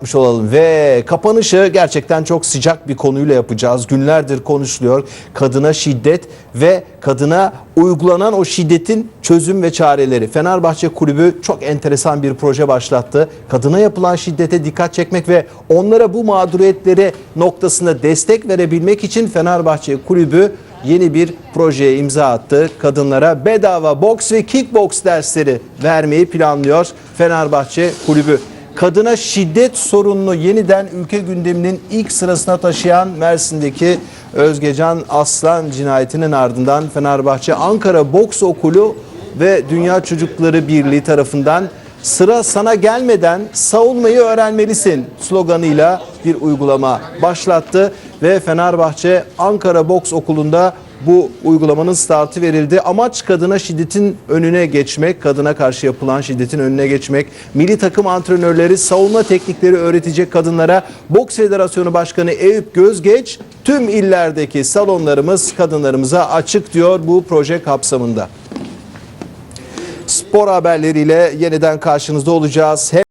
yapmış olalım ve kapanışı gerçekten çok sıcak bir konuyla yapacağız. Günlerdir konuşuluyor. Kadına şiddet ve kadına uygulanan o şiddetin çözüm ve çareleri. Fenerbahçe Kulübü çok enteresan bir proje başlattı. Kadına yapılan şiddete dikkat çekmek ve onlara bu mağduriyetleri noktasında destek verebilmek için Fenerbahçe Kulübü yeni bir projeye imza attı. Kadınlara bedava boks ve kickboks dersleri vermeyi planlıyor Fenerbahçe Kulübü kadına şiddet sorununu yeniden ülke gündeminin ilk sırasına taşıyan Mersin'deki Özgecan Aslan cinayetinin ardından Fenerbahçe Ankara Boks Okulu ve Dünya Çocukları Birliği tarafından sıra sana gelmeden savunmayı öğrenmelisin sloganıyla bir uygulama başlattı ve Fenerbahçe Ankara Boks Okulu'nda bu uygulamanın startı verildi. Amaç kadına şiddetin önüne geçmek, kadına karşı yapılan şiddetin önüne geçmek. Milli takım antrenörleri savunma teknikleri öğretecek kadınlara Boks Federasyonu Başkanı Eyüp Gözgeç tüm illerdeki salonlarımız kadınlarımıza açık diyor bu proje kapsamında. Spor haberleriyle yeniden karşınızda olacağız. Hem